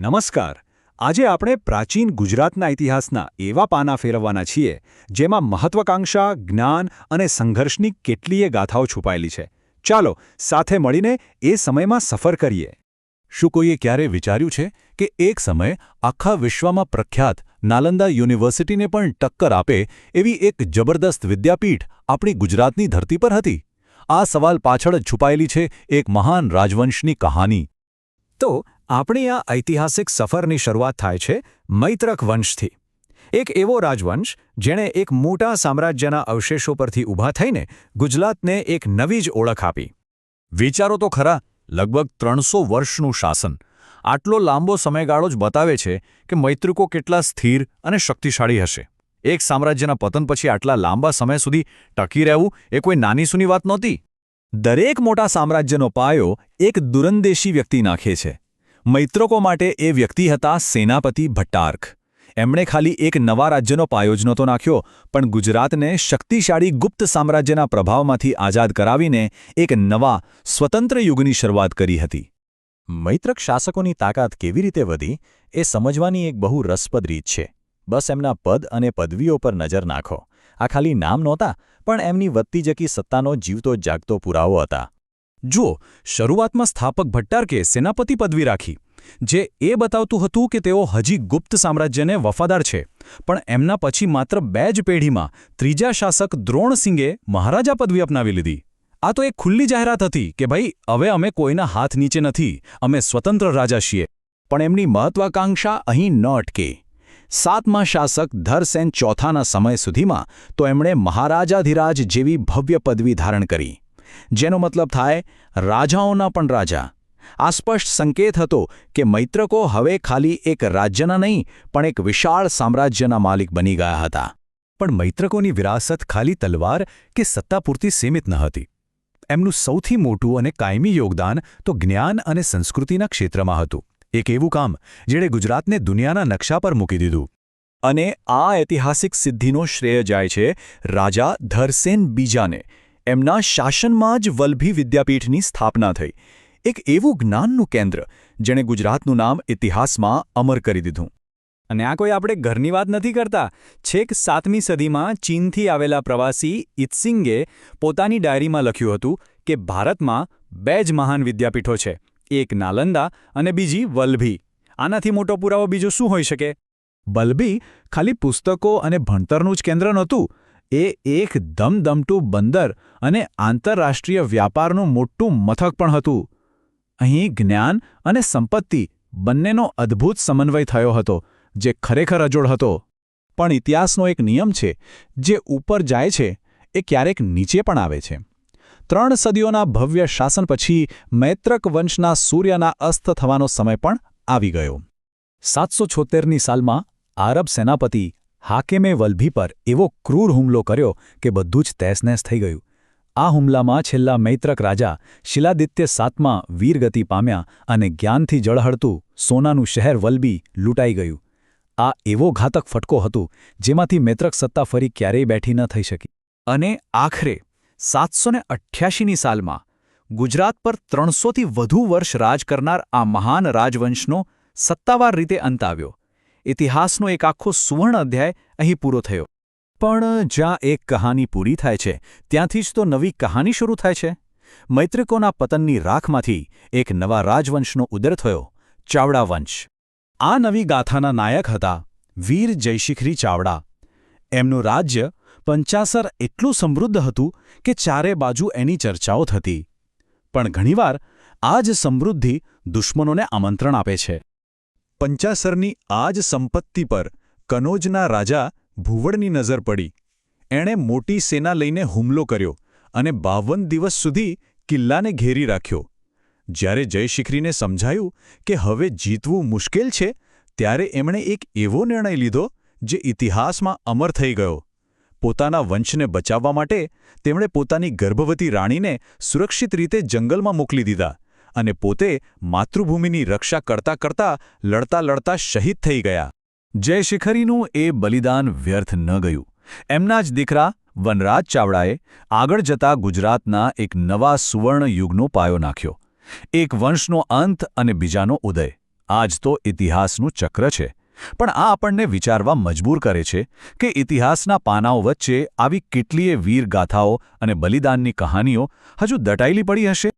નમસ્કાર. આજે આપણે પ્રાચીન ગુજરાતના ઇતિહાસના એવા પાના ફેરવવાના છીએ, જેમાં મહત્વાકાંક્ષા, જ્ઞાન અને સંઘર્ષની કેટલીય ગાથાઓ છુપાયેલી છે. ચાલો, સાથે મળીને એ સમયમાં સફર કરીએ. શું કોઈએ ક્યારે વિચાર્યું છે કે એક સમય આખા વિશ્વમાં પ્રખ્યાત નાલંદા યુનિવર્સિટીને પણ ટક્કર આપે એવી એક જબરદસ્ત વિદ્યાપીઠ આપણી ગુજરાતની ધરતી પર હતી? આ સવાલ પાછળ છુપાયેલી છે એક મહાન રાજવંશની કહાની. તો આપણી આ ઐતિહાસિક સફરની શરૂઆત થાય છે મૈત્રક વંશથી. એક એવો રાજવંશ, જેણે એક મોટા સામ્રાજ્યના અવશેષો પરથી ઊભા થઈને ગુજરાતને એક નવી જ ઓળખ આપી. વિચારો તો ખરા, લગભગ ત્રણસો વર્ષનું શાસન. આટલો લાંબો સમયગાળો જ બતાવે છે કે મૈત્રકો કેટલા સ્થિર અને શક્તિશાળી હશે. એક સામ્રાજ્યના પતન પછી આટલા લાંબા સમય સુધી ટકી રહેવું એ કોઈ નાની સૂની વાત નહોતી? દરેક મોટા સામ્રાજ્યનો પાયો એક દુરંદેશી વ્યક્તિ નાખે છે. મૈત્રકો માટે એ વ્યક્તિ હતા સેનાપતિ ભટ્ટાર્ક. એમણે ખાલી એક નવા રાજ્યનો પાયો જ નહોતો નાખ્યો, પણ ગુજરાતને શક્તિશાળી ગુપ્ત સામ્રાજ્યના પ્રભાવમાંથી આઝાદ કરાવીને એક નવા, સ્વતંત્ર યુગની શરૂઆત કરી હતી. મૈત્રક શાસકોની તાકાત કેવી રીતે વધી, એ સમજવાની એક બહુ રસપ્રદ રીત છે. બસ એમના પદ અને પદવીઓ પર નજર નાખો. આ ખાલી નામ નહોતા, પણ એમની વધતી જકી સત્તાનો જીવતો જાગતો પુરાવો હતા. જુઓ, શરૂઆતમાં સ્થાપક ભટ્ટારકે સેનાપતિ પદવી રાખી, જે એ બતાવતું હતું કે તેઓ હજી ગુપ્ત સામ્રાજ્યને વફાદાર છે, પણ એમના પછી માત્ર બે જ પેઢીમાં ત્રીજા શાસક દ્રોણસિંગે મહારાજા પદવી અપનાવી લીધી. આ તો એક ખુલ્લી જાહેરાત હતી કે ભાઈ, હવે અમે કોઈના હાથ નીચે નથી, અમે સ્વતંત્ર રાજા છીએ. પણ એમની મહત્વાકાંક્ષા અહીં ન અટકે. સાતમા શાસક ધરસેન ચોથાના સમય સુધીમાં તો એમણે મહારાજાધિરાજ જેવી ભવ્ય પદવી ધારણ કરી. જેનો મતલબ થાય, રાજાઓના પણ રાજા. આ સ્પષ્ટ સંકેત હતો કે મૈત્રકો હવે ખાલી એક રાજ્યના નહીં, પણ એક વિશાળ સામ્રાજ્યના માલિક બની ગયા હતા. પણ મૈત્રકોની વિરાસત ખાલી તલવાર કે સત્તા પૂરતી સીમિત ન હતી. એમનું સૌથી મોટું અને કાયમી યોગદાન તો જ્ઞાન અને સંસ્કૃતિના ક્ષેત્રમાં હતું. એક એવું કામ, જેણે ગુજરાતને દુનિયાના નકશા પર મૂકી દીધું. અને આ ઐતિહાસિક સિદ્ધિનો શ્રેય જાય છે રાજા ધરસેન બીજાને એમના શાસનમાં જ વલ્ભી વિદ્યાપીઠની સ્થાપના થઈ. એક એવું જ્ઞાનનું કેન્દ્ર, જેણે ગુજરાતનું નામ ઇતિહાસમાં અમર કરી દીધું. અને આ કોઈ આપણે ઘરની વાત નથી કરતા. છેક સાતમી સદીમાં ચીનથી આવેલા પ્રવાસી ઇત્સિંગે પોતાની ડાયરીમાં લખ્યું હતું કે ભારતમાં બે જ મહાન વિદ્યાપીઠો છે, એક નાલંદા અને બીજી વલ્ભી. આનાથી મોટો પુરાવો બીજો શું હોઈ શકે? બલ્ભી ખાલી પુસ્તકો અને ભણતરનું જ કેન્દ્ર નહોતું. એ એક દમદમટું બંદર અને આંતરરાષ્ટ્રીય વ્યાપારનું મોટું મથક પણ હતું. અહીં જ્ઞાન અને સંપત્તિ બંનેનો અદ્ભુત સમન્વય થયો હતો, જે ખરેખર અજોડ હતો. પણ ઇતિહાસનો એક નિયમ છે, જે ઉપર જાય છે, એ ક્યારેક નીચે પણ આવે છે. ત્રણ સદીઓના ભવ્ય શાસન પછી મૈત્રક વંશના સૂર્યના અસ્ત થવાનો સમય પણ આવી ગયો. સાતસો છોતેરની સાલમાં આરબ સેનાપતિ હાકેમે વલ્ભી પર એવો ક્રૂર હુમલો કર્યો કે બધું જ તહેસનહેસ થઈ ગયું. આ હુમલામાં છેલ્લા મૈત્રક રાજા શિલાદિત્ય સાતમા વીરગતિ પામ્યા અને જ્ઞાનથી જળહળતું સોનાનું શહેર વલ્બી લૂંટાઈ ગયું. આ એવો ઘાતક ફટકો હતો જેમાંથી મૈત્રક સત્તા ફરી ક્યારેય બેઠી ન થઈ શકી. અને આખરે સાતસો ને સાલમાં ગુજરાત પર ત્રણસોથી વધુ વર્ષ રાજ કરનાર આ મહાન રાજવંશનો સત્તાવાર રીતે અંત આવ્યો. ઇતિહાસનો એક આખો સુવર્ણ અધ્યાય અહીં પૂરો થયો. પણ જ્યાં એક કહાની પૂરી થાય છે, ત્યાંથી જ તો નવી કહાની શરૂ થાય છે. મૈત્રિકોના પતનની રાખમાંથી એક નવા રાજવંશનો ઉદર થયો, ચાવડા વંશ. આ નવી ગાથાના નાયક હતા વીર જયશિખરી ચાવડા. એમનું રાજ્ય પંચાસર એટલું સમૃદ્ધ હતું કે ચારે બાજુ એની ચર્ચાઓ થતી. પણ ઘણીવાર આ જ સમૃદ્ધિ દુશ્મનોને આમંત્રણ આપે છે. પંચાસરની આ જ સંપત્તિ પર કનોજના રાજા ભૂવડની નજર પડી. એણે મોટી સેના લઈને હુમલો કર્યો અને બાવન દિવસ સુધી કિલ્લાને ઘેરી રાખ્યો. જ્યારે જયશિખરીને સમજાયું કે હવે જીતવું મુશ્કેલ છે, ત્યારે એમણે એક એવો નિર્ણય લીધો જે ઇતિહાસમાં અમર થઈ ગયો. પોતાના વંશને બચાવવા માટે તેમણે પોતાની ગર્ભવતી રાણીને સુરક્ષિત રીતે જંગલમાં મોકલી દીધા. અને પોતે માતૃભૂમિની રક્ષા કરતા કરતા લડતા લડતા શહીદ થઈ ગયા. જયશિખરીનું એ બલિદાન વ્યર્થ ન ગયું. એમના જ દીકરા વનરાજ ચાવડાએ આગળ જતા ગુજરાતના એક નવા સુવર્ણ યુગનો પાયો નાખ્યો. એક વંશનો અંત અને બીજાનો ઉદય. આજ તો ઇતિહાસનું ચક્ર છે. પણ આ આપણને વિચારવા મજબૂર કરે છે કે ઇતિહાસના પાનાઓ વચ્ચે આવી કેટલીય વીરગાથાઓ અને બલિદાનની કહાનીઓ હજુ દટાયેલી પડી હશે?